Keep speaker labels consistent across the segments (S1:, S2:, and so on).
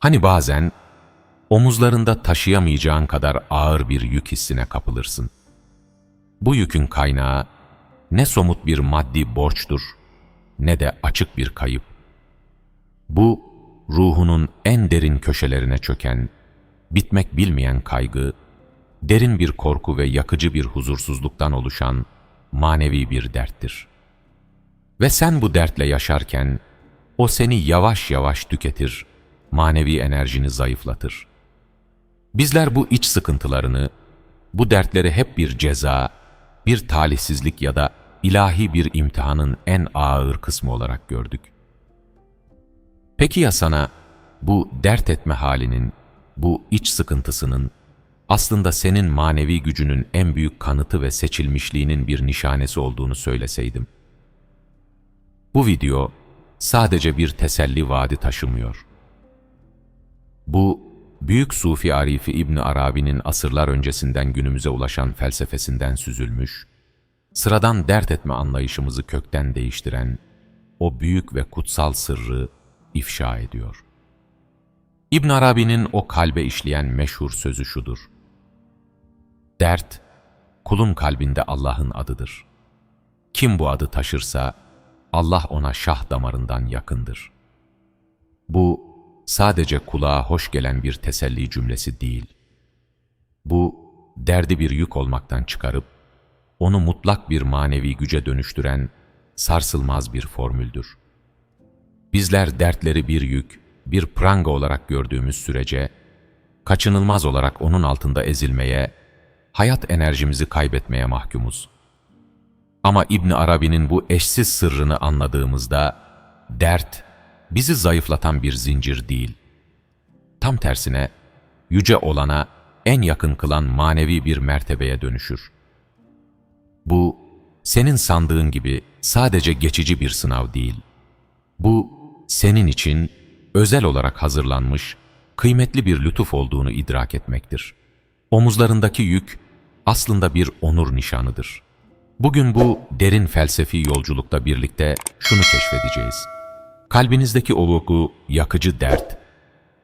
S1: Hani bazen omuzlarında taşıyamayacağın kadar ağır bir yük hissine kapılırsın. Bu yükün kaynağı ne somut bir maddi borçtur ne de açık bir kayıp. Bu ruhunun en derin köşelerine çöken, bitmek bilmeyen kaygı, derin bir korku ve yakıcı bir huzursuzluktan oluşan manevi bir derttir. Ve sen bu dertle yaşarken, o seni yavaş yavaş tüketir, manevi enerjini zayıflatır. Bizler bu iç sıkıntılarını, bu dertleri hep bir ceza, bir talihsizlik ya da ilahi bir imtihanın en ağır kısmı olarak gördük. Peki ya sana bu dert etme halinin, bu iç sıkıntısının aslında senin manevi gücünün en büyük kanıtı ve seçilmişliğinin bir nişanesi olduğunu söyleseydim? Bu video sadece bir teselli vaadi taşımıyor. Bu, büyük Sufi Arifi İbn Arabi'nin asırlar öncesinden günümüze ulaşan felsefesinden süzülmüş, sıradan dert etme anlayışımızı kökten değiştiren o büyük ve kutsal sırrı ifşa ediyor. İbn Arabi'nin o kalbe işleyen meşhur sözü şudur. Dert, kulun kalbinde Allah'ın adıdır. Kim bu adı taşırsa, Allah ona şah damarından yakındır. Bu, sadece kulağa hoş gelen bir teselli cümlesi değil. Bu, derdi bir yük olmaktan çıkarıp, onu mutlak bir manevi güce dönüştüren sarsılmaz bir formüldür. Bizler dertleri bir yük, bir pranga olarak gördüğümüz sürece, kaçınılmaz olarak onun altında ezilmeye, hayat enerjimizi kaybetmeye mahkumuz. Ama İbn Arabi'nin bu eşsiz sırrını anladığımızda, dert, bizi zayıflatan bir zincir değil. Tam tersine, yüce olana en yakın kılan manevi bir mertebeye dönüşür. Bu, senin sandığın gibi sadece geçici bir sınav değil. Bu, senin için özel olarak hazırlanmış, kıymetli bir lütuf olduğunu idrak etmektir. Omuzlarındaki yük aslında bir onur nişanıdır. Bugün bu derin felsefi yolculukta birlikte şunu keşfedeceğiz. Kalbinizdeki o vuku, yakıcı dert,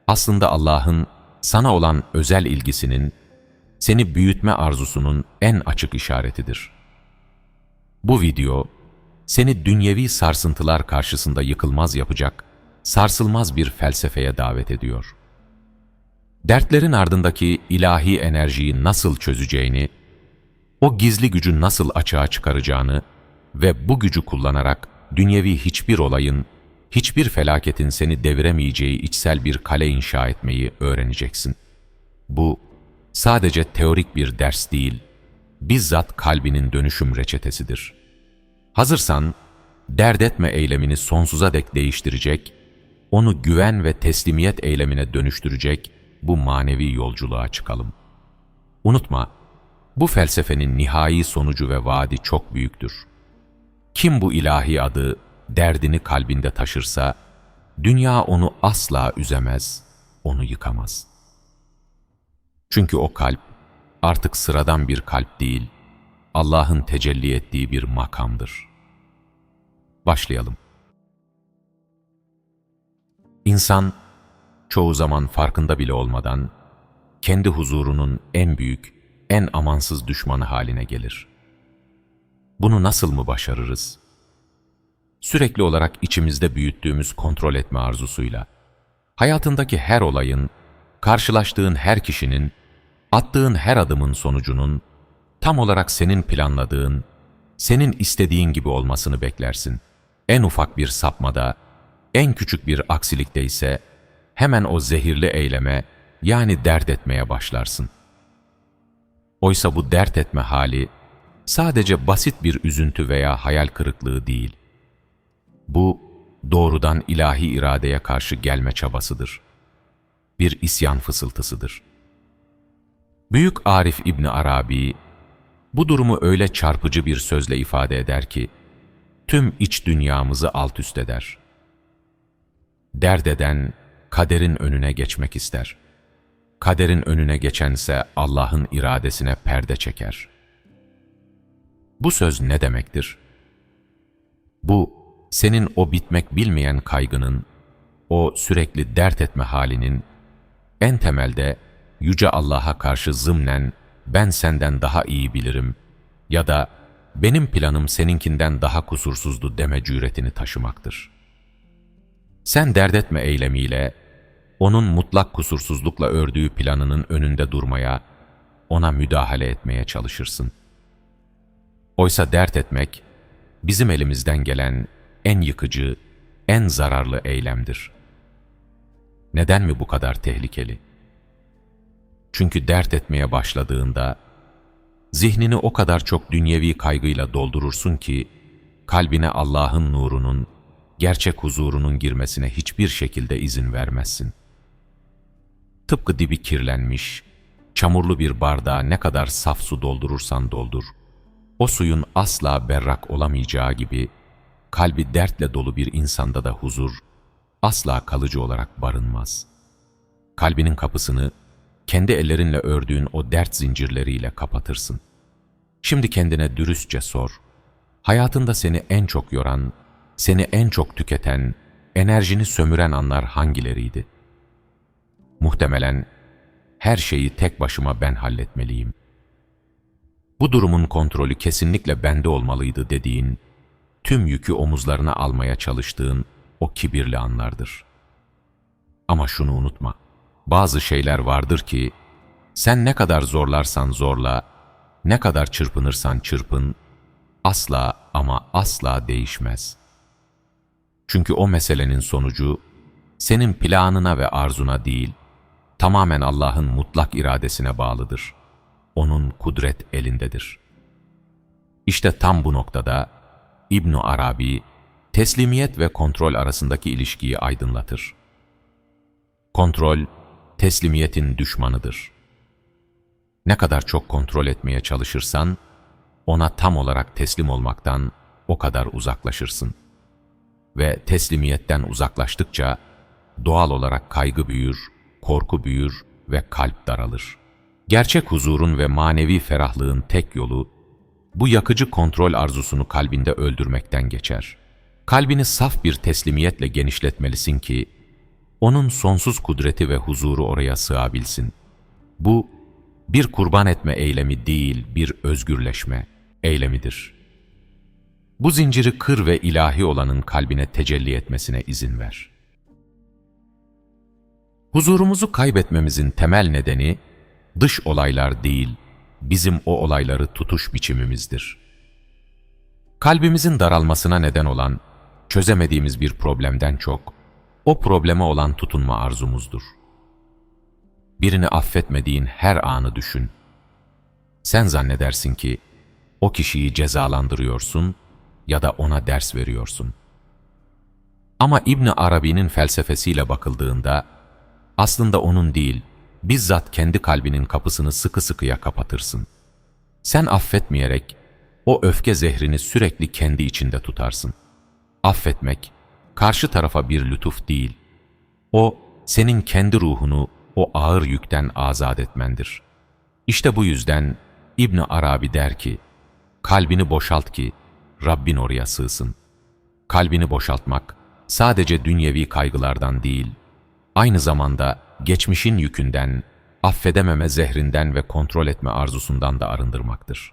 S1: aslında Allah'ın sana olan özel ilgisinin, seni büyütme arzusunun en açık işaretidir. Bu video, seni dünyevi sarsıntılar karşısında yıkılmaz yapacak, sarsılmaz bir felsefeye davet ediyor. Dertlerin ardındaki ilahi enerjiyi nasıl çözeceğini, o gizli gücü nasıl açığa çıkaracağını ve bu gücü kullanarak dünyevi hiçbir olayın, hiçbir felaketin seni deviremeyeceği içsel bir kale inşa etmeyi öğreneceksin. Bu, sadece teorik bir ders değil, bizzat kalbinin dönüşüm reçetesidir. Hazırsan, dert etme eylemini sonsuza dek değiştirecek, onu güven ve teslimiyet eylemine dönüştürecek bu manevi yolculuğa çıkalım. Unutma, bu felsefenin nihai sonucu ve vaadi çok büyüktür. Kim bu ilahi adı, derdini kalbinde taşırsa, dünya onu asla üzemez, onu yıkamaz. Çünkü o kalp artık sıradan bir kalp değil, Allah'ın tecelli ettiği bir makamdır. Başlayalım. İnsan, çoğu zaman farkında bile olmadan, kendi huzurunun en büyük, en amansız düşmanı haline gelir. Bunu nasıl mı başarırız? Sürekli olarak içimizde büyüttüğümüz kontrol etme arzusuyla, hayatındaki her olayın, karşılaştığın her kişinin, attığın her adımın sonucunun, tam olarak senin planladığın, senin istediğin gibi olmasını beklersin. En ufak bir sapmada, en küçük bir aksilikte ise hemen o zehirli eyleme yani dert etmeye başlarsın. Oysa bu dert etme hali sadece basit bir üzüntü veya hayal kırıklığı değil. Bu doğrudan ilahi iradeye karşı gelme çabasıdır. Bir isyan fısıltısıdır. Büyük Arif İbni Arabi bu durumu öyle çarpıcı bir sözle ifade eder ki, tüm iç dünyamızı alt üst eder. Dert eden, kaderin önüne geçmek ister. Kaderin önüne geçense Allah'ın iradesine perde çeker. Bu söz ne demektir? Bu, senin o bitmek bilmeyen kaygının, o sürekli dert etme halinin en temelde Yüce Allah'a karşı zımnen ben senden daha iyi bilirim ya da benim planım seninkinden daha kusursuzdu deme cüretini taşımaktır. Sen dert etme eylemiyle, onun mutlak kusursuzlukla ördüğü planının önünde durmaya, ona müdahale etmeye çalışırsın. Oysa dert etmek, bizim elimizden gelen en yıkıcı, en zararlı eylemdir. Neden mi bu kadar tehlikeli? Çünkü dert etmeye başladığında, zihnini o kadar çok dünyevi kaygıyla doldurursun ki, kalbine Allah'ın nurunun, gerçek huzurunun girmesine hiçbir şekilde izin vermezsin. Tıpkı dibi kirlenmiş, çamurlu bir bardağa ne kadar saf su doldurursan doldur, o suyun asla berrak olamayacağı gibi, kalbi dertle dolu bir insanda da huzur, asla kalıcı olarak barınmaz. Kalbinin kapısını, kendi ellerinle ördüğün o dert zincirleriyle kapatırsın. Şimdi kendine dürüstçe sor, hayatında seni en çok yoran, seni en çok tüketen, enerjini sömüren anlar hangileriydi? Muhtemelen her şeyi tek başıma ben halletmeliyim. Bu durumun kontrolü kesinlikle bende olmalıydı dediğin, tüm yükü omuzlarına almaya çalıştığın o kibirli anlardır. Ama şunu unutma, bazı şeyler vardır ki, sen ne kadar zorlarsan zorla, ne kadar çırpınırsan çırpın, asla ama asla değişmez. Çünkü o meselenin sonucu, senin planına ve arzuna değil, tamamen Allah'ın mutlak iradesine bağlıdır. Onun kudret elindedir. İşte tam bu noktada ibn Arabi, teslimiyet ve kontrol arasındaki ilişkiyi aydınlatır. Kontrol, teslimiyetin düşmanıdır. Ne kadar çok kontrol etmeye çalışırsan, ona tam olarak teslim olmaktan o kadar uzaklaşırsın. Ve teslimiyetten uzaklaştıkça, doğal olarak kaygı büyür, korku büyür ve kalp daralır. Gerçek huzurun ve manevi ferahlığın tek yolu, bu yakıcı kontrol arzusunu kalbinde öldürmekten geçer. Kalbini saf bir teslimiyetle genişletmelisin ki, onun sonsuz kudreti ve huzuru oraya sığabilsin. Bu, bir kurban etme eylemi değil, bir özgürleşme eylemidir. Bu zinciri kır ve ilahi olanın kalbine tecelli etmesine izin ver. Huzurumuzu kaybetmemizin temel nedeni, dış olaylar değil, bizim o olayları tutuş biçimimizdir. Kalbimizin daralmasına neden olan, çözemediğimiz bir problemden çok, o probleme olan tutunma arzumuzdur. Birini affetmediğin her anı düşün. Sen zannedersin ki, o kişiyi cezalandırıyorsun ya da ona ders veriyorsun. Ama İbni Arabi'nin felsefesiyle bakıldığında, aslında onun değil, bizzat kendi kalbinin kapısını sıkı sıkıya kapatırsın. Sen affetmeyerek o öfke zehrini sürekli kendi içinde tutarsın. Affetmek, karşı tarafa bir lütuf değil. O, senin kendi ruhunu o ağır yükten azat etmendir. İşte bu yüzden İbni Arabi der ki, kalbini boşalt ki Rabbin oraya sığsın. Kalbini boşaltmak sadece dünyevi kaygılardan değil, aynı zamanda geçmişin yükünden, affedememe zehrinden ve kontrol etme arzusundan da arındırmaktır.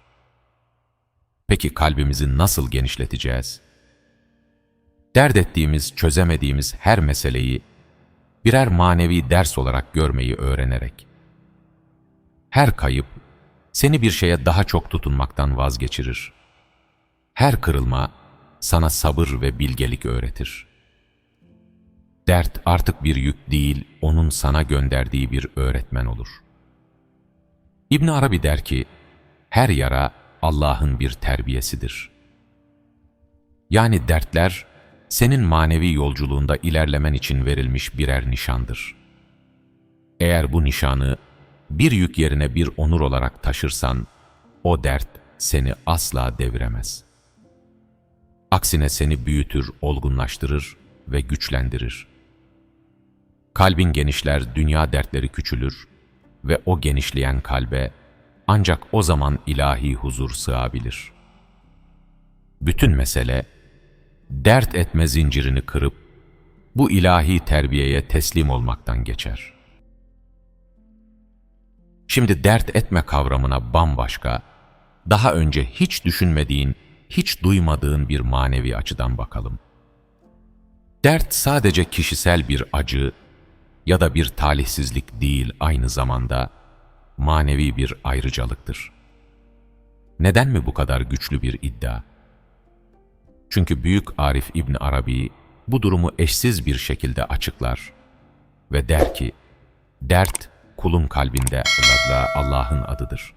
S1: Peki kalbimizi nasıl genişleteceğiz? Dert ettiğimiz, çözemediğimiz her meseleyi birer manevi ders olarak görmeyi öğrenerek. Her kayıp seni bir şeye daha çok tutunmaktan vazgeçirir. Her kırılma sana sabır ve bilgelik öğretir.'' Dert artık bir yük değil, onun sana gönderdiği bir öğretmen olur. İbn Arabi der ki, her yara Allah'ın bir terbiyesidir. Yani dertler, senin manevi yolculuğunda ilerlemen için verilmiş birer nişandır. Eğer bu nişanı bir yük yerine bir onur olarak taşırsan, o dert seni asla deviremez. Aksine seni büyütür, olgunlaştırır ve güçlendirir. Kalbin genişler, dünya dertleri küçülür ve o genişleyen kalbe ancak o zaman ilahi huzur sığabilir. Bütün mesele, dert etme zincirini kırıp, bu ilahi terbiyeye teslim olmaktan geçer. Şimdi dert etme kavramına bambaşka, daha önce hiç düşünmediğin, hiç duymadığın bir manevi açıdan bakalım. Dert sadece kişisel bir acı ya da bir talihsizlik değil aynı zamanda manevi bir ayrıcalıktır. Neden mi bu kadar güçlü bir iddia? Çünkü Büyük Arif İbni Arabi bu durumu eşsiz bir şekilde açıklar ve der ki, dert kulun kalbinde Allah'ın adıdır.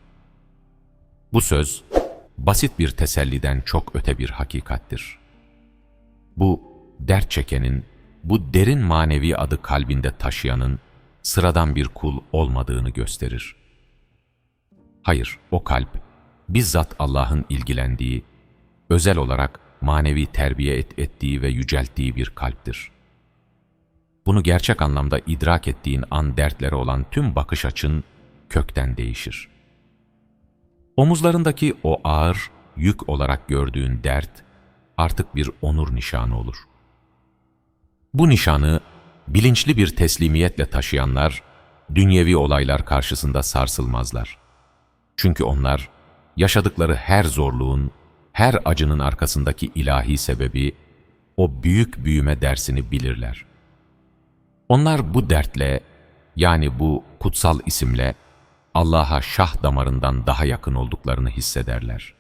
S1: Bu söz, basit bir teselliden çok öte bir hakikattir. Bu, dert çekenin, bu derin manevi adı kalbinde taşıyanın, sıradan bir kul olmadığını gösterir. Hayır, o kalp, bizzat Allah'ın ilgilendiği, özel olarak manevi terbiye et ettiği ve yücelttiği bir kalptir. Bunu gerçek anlamda idrak ettiğin an dertlere olan tüm bakış açın kökten değişir. Omuzlarındaki o ağır, yük olarak gördüğün dert artık bir onur nişanı olur. Bu nişanı bilinçli bir teslimiyetle taşıyanlar, dünyevi olaylar karşısında sarsılmazlar. Çünkü onlar, yaşadıkları her zorluğun, her acının arkasındaki ilahi sebebi, o büyük büyüme dersini bilirler. Onlar bu dertle, yani bu kutsal isimle, Allah'a şah damarından daha yakın olduklarını hissederler.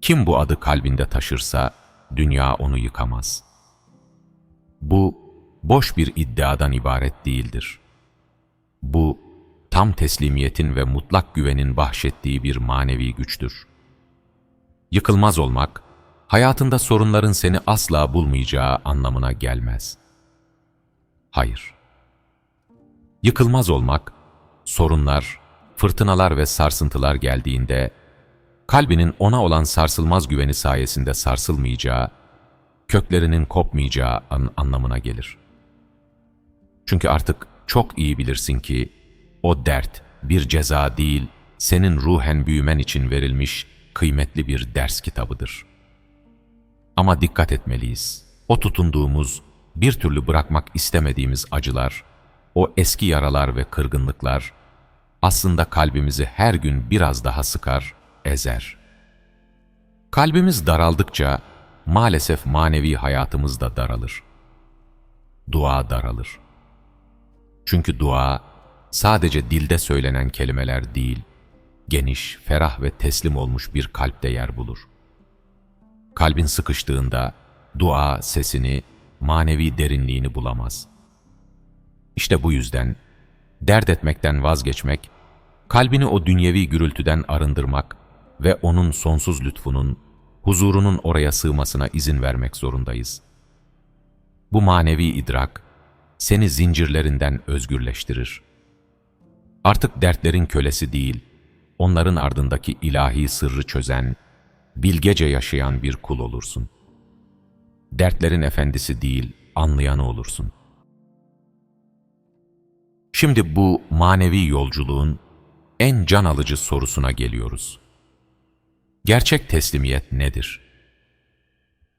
S1: Kim bu adı kalbinde taşırsa, dünya onu yıkamaz. Bu, boş bir iddiadan ibaret değildir. Bu, tam teslimiyetin ve mutlak güvenin bahşettiği bir manevi güçtür. Yıkılmaz olmak, hayatında sorunların seni asla bulmayacağı anlamına gelmez. Hayır. Yıkılmaz olmak, sorunlar, fırtınalar ve sarsıntılar geldiğinde, kalbinin ona olan sarsılmaz güveni sayesinde sarsılmayacağı, köklerinin kopmayacağı an anlamına gelir. Çünkü artık çok iyi bilirsin ki, o dert bir ceza değil, senin ruhen büyümen için verilmiş kıymetli bir ders kitabıdır. Ama dikkat etmeliyiz. O tutunduğumuz, bir türlü bırakmak istemediğimiz acılar, o eski yaralar ve kırgınlıklar, aslında kalbimizi her gün biraz daha sıkar, ezer. Kalbimiz daraldıkça, maalesef manevi hayatımız da daralır. Dua daralır. Çünkü dua, sadece dilde söylenen kelimeler değil, geniş, ferah ve teslim olmuş bir kalpte yer bulur. Kalbin sıkıştığında dua sesini, manevi derinliğini bulamaz. İşte bu yüzden dert etmekten vazgeçmek, kalbini o dünyevi gürültüden arındırmak ve onun sonsuz lütfunun, huzurunun oraya sığmasına izin vermek zorundayız. Bu manevi idrak, seni zincirlerinden özgürleştirir. Artık dertlerin kölesi değil, onların ardındaki ilahi sırrı çözen, bilgece yaşayan bir kul olursun. Dertlerin efendisi değil, anlayanı olursun. Şimdi bu manevi yolculuğun en can alıcı sorusuna geliyoruz. Gerçek teslimiyet nedir?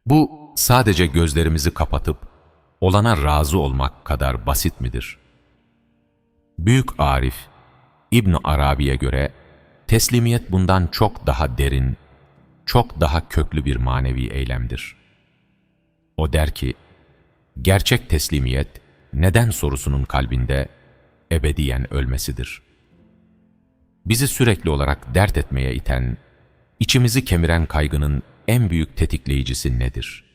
S1: Bu sadece gözlerimizi kapatıp olana razı olmak kadar basit midir? Büyük Arif İbn Arabi'ye göre Teslimiyet bundan çok daha derin, çok daha köklü bir manevi eylemdir. O der ki, gerçek teslimiyet neden sorusunun kalbinde ebediyen ölmesidir. Bizi sürekli olarak dert etmeye iten, içimizi kemiren kaygının en büyük tetikleyicisi nedir?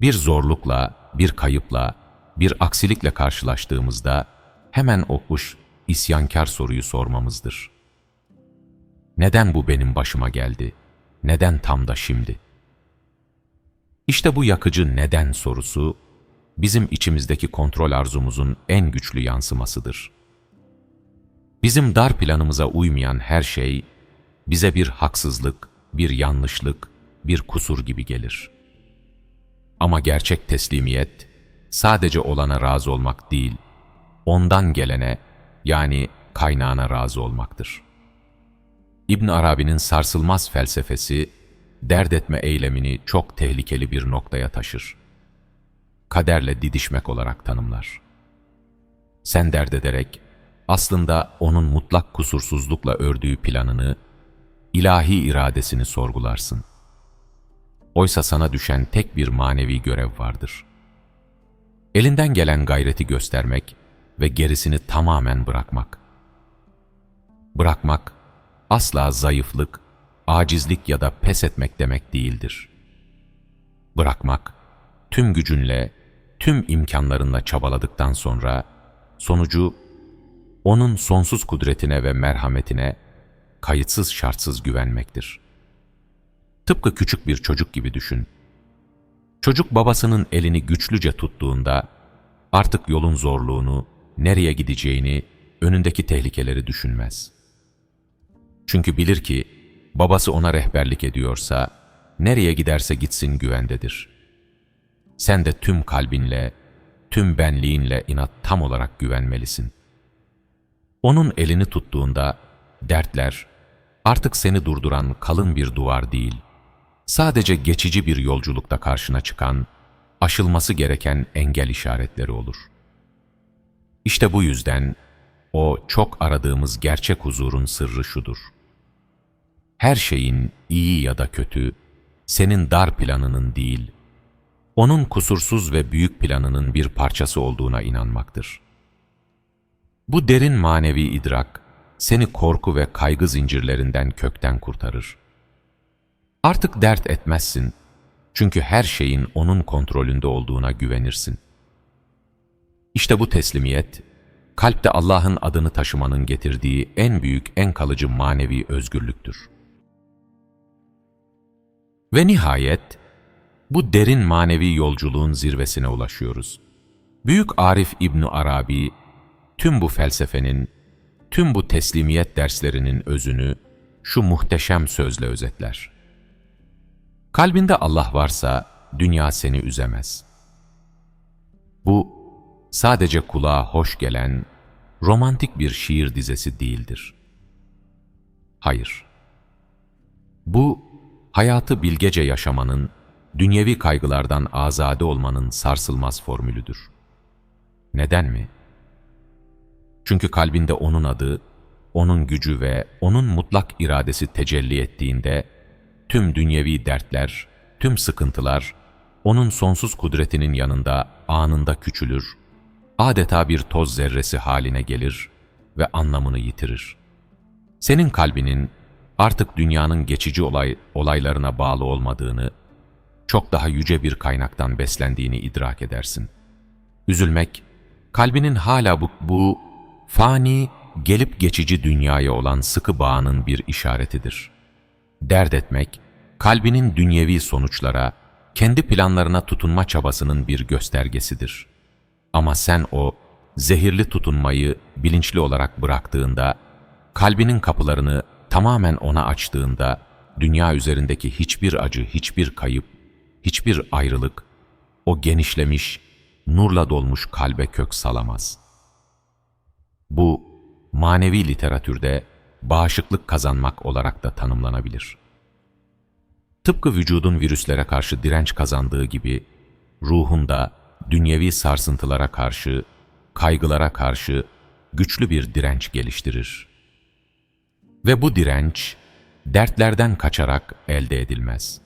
S1: Bir zorlukla, bir kayıpla, bir aksilikle karşılaştığımızda hemen o kuş isyankar soruyu sormamızdır. Neden bu benim başıma geldi? Neden tam da şimdi? İşte bu yakıcı neden sorusu, bizim içimizdeki kontrol arzumuzun en güçlü yansımasıdır. Bizim dar planımıza uymayan her şey, bize bir haksızlık, bir yanlışlık, bir kusur gibi gelir. Ama gerçek teslimiyet, sadece olana razı olmak değil, ondan gelene, yani kaynağına razı olmaktır.'' İbn Arabi'nin sarsılmaz felsefesi, dert etme eylemini çok tehlikeli bir noktaya taşır. kaderle didişmek olarak tanımlar. Sen dert ederek aslında onun mutlak kusursuzlukla ördüğü planını, ilahi iradesini sorgularsın. Oysa sana düşen tek bir manevi görev vardır. Elinden gelen gayreti göstermek ve gerisini tamamen bırakmak. Bırakmak, asla zayıflık, acizlik ya da pes etmek demek değildir. Bırakmak, tüm gücünle, tüm imkanlarınla çabaladıktan sonra, sonucu, onun sonsuz kudretine ve merhametine kayıtsız şartsız güvenmektir. Tıpkı küçük bir çocuk gibi düşün. Çocuk babasının elini güçlüce tuttuğunda, artık yolun zorluğunu, nereye gideceğini, önündeki tehlikeleri düşünmez. Çünkü bilir ki, babası ona rehberlik ediyorsa, nereye giderse gitsin güvendedir. Sen de tüm kalbinle, tüm benliğinle inat tam olarak güvenmelisin. Onun elini tuttuğunda, dertler, artık seni durduran kalın bir duvar değil, sadece geçici bir yolculukta karşına çıkan, aşılması gereken engel işaretleri olur. İşte bu yüzden, o çok aradığımız gerçek huzurun sırrı şudur. Her şeyin iyi ya da kötü, senin dar planının değil, onun kusursuz ve büyük planının bir parçası olduğuna inanmaktır. Bu derin manevi idrak, seni korku ve kaygı zincirlerinden kökten kurtarır. Artık dert etmezsin, çünkü her şeyin onun kontrolünde olduğuna güvenirsin. İşte bu teslimiyet, kalpte Allah'ın adını taşımanın getirdiği en büyük, en kalıcı manevi özgürlüktür. Ve nihayet, bu derin manevi yolculuğun zirvesine ulaşıyoruz. Büyük Arif İbni Arabi, tüm bu felsefenin, tüm bu teslimiyet derslerinin özünü şu muhteşem sözle özetler. Kalbinde Allah varsa dünya seni üzemez. Bu sadece kulağa hoş gelen romantik bir şiir dizesi değildir. Hayır. Bu hayatı bilgece yaşamanın, dünyevi kaygılardan azade olmanın sarsılmaz formülüdür. Neden mi? Çünkü kalbinde O'nun adı, O'nun gücü ve O'nun mutlak iradesi tecelli ettiğinde, tüm dünyevi dertler, tüm sıkıntılar, O'nun sonsuz kudretinin yanında anında küçülür, adeta bir toz zerresi haline gelir ve anlamını yitirir. Senin kalbinin artık dünyanın geçici olay, olaylarına bağlı olmadığını, çok daha yüce bir kaynaktan beslendiğini idrak edersin. Üzülmek, kalbinin hala bu, bu fani, gelip geçici dünyaya olan sıkı bağının bir işaretidir. Dert etmek, kalbinin dünyevi sonuçlara, kendi planlarına tutunma çabasının bir göstergesidir. Ama sen o zehirli tutunmayı bilinçli olarak bıraktığında, kalbinin kapılarını tamamen ona açtığında, dünya üzerindeki hiçbir acı, hiçbir kayıp, hiçbir ayrılık, o genişlemiş, nurla dolmuş kalbe kök salamaz. Bu, manevi literatürde bağışıklık kazanmak olarak da tanımlanabilir. Tıpkı vücudun virüslere karşı direnç kazandığı gibi, ruhun da dünyevi sarsıntılara karşı, kaygılara karşı güçlü bir direnç geliştirir. Ve bu direnç, dertlerden kaçarak elde edilmez.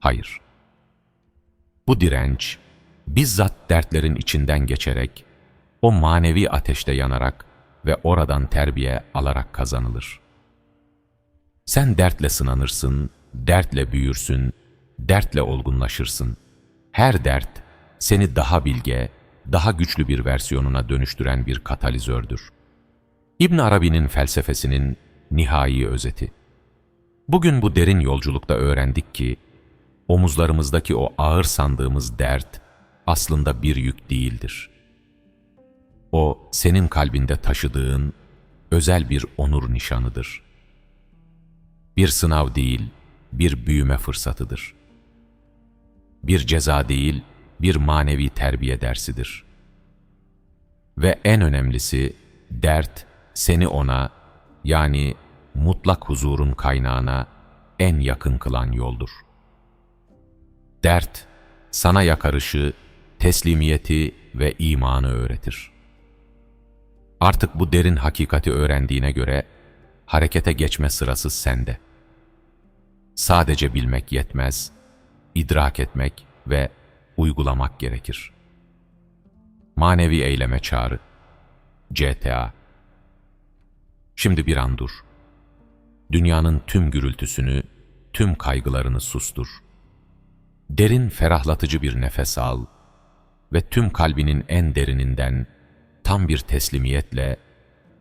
S1: Hayır. Bu direnç, bizzat dertlerin içinden geçerek, o manevi ateşte yanarak ve oradan terbiye alarak kazanılır. Sen dertle sınanırsın, dertle büyürsün, dertle olgunlaşırsın. Her dert seni daha bilge, daha güçlü bir versiyonuna dönüştüren bir katalizördür. İbn Arabi'nin felsefesinin nihai özeti. Bugün bu derin yolculukta öğrendik ki, omuzlarımızdaki o ağır sandığımız dert aslında bir yük değildir. O, senin kalbinde taşıdığın özel bir onur nişanıdır. Bir sınav değil, bir büyüme fırsatıdır. Bir ceza değil, bir manevi terbiye dersidir. Ve en önemlisi, dert seni ona, yani mutlak huzurun kaynağına en yakın kılan yoldur. Dert, sana yakarışı, teslimiyeti ve imanı öğretir. Artık bu derin hakikati öğrendiğine göre harekete geçme sırası sende. Sadece bilmek yetmez, idrak etmek ve uygulamak gerekir. Manevi eyleme çağrı. CTA Şimdi bir an dur. Dünyanın tüm gürültüsünü, tüm kaygılarını sustur. Derin ferahlatıcı bir nefes al ve tüm kalbinin en derininden tam bir teslimiyetle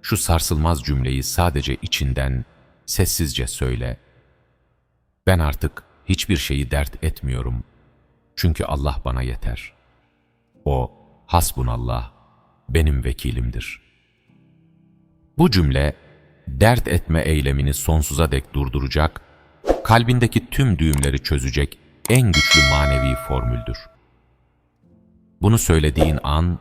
S1: şu sarsılmaz cümleyi sadece içinden sessizce söyle. Ben artık hiçbir şeyi dert etmiyorum. Çünkü Allah bana yeter. O, hasbunallah, benim vekilimdir. Bu cümle, dert etme eylemini sonsuza dek durduracak, kalbindeki tüm düğümleri çözecek en güçlü manevi formüldür. Bunu söylediğin an,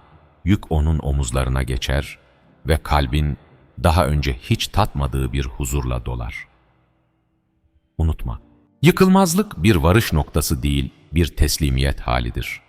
S1: yük onun omuzlarına geçer ve kalbin daha önce hiç tatmadığı bir huzurla dolar. Unutma, yıkılmazlık bir varış noktası değil, bir teslimiyet halidir.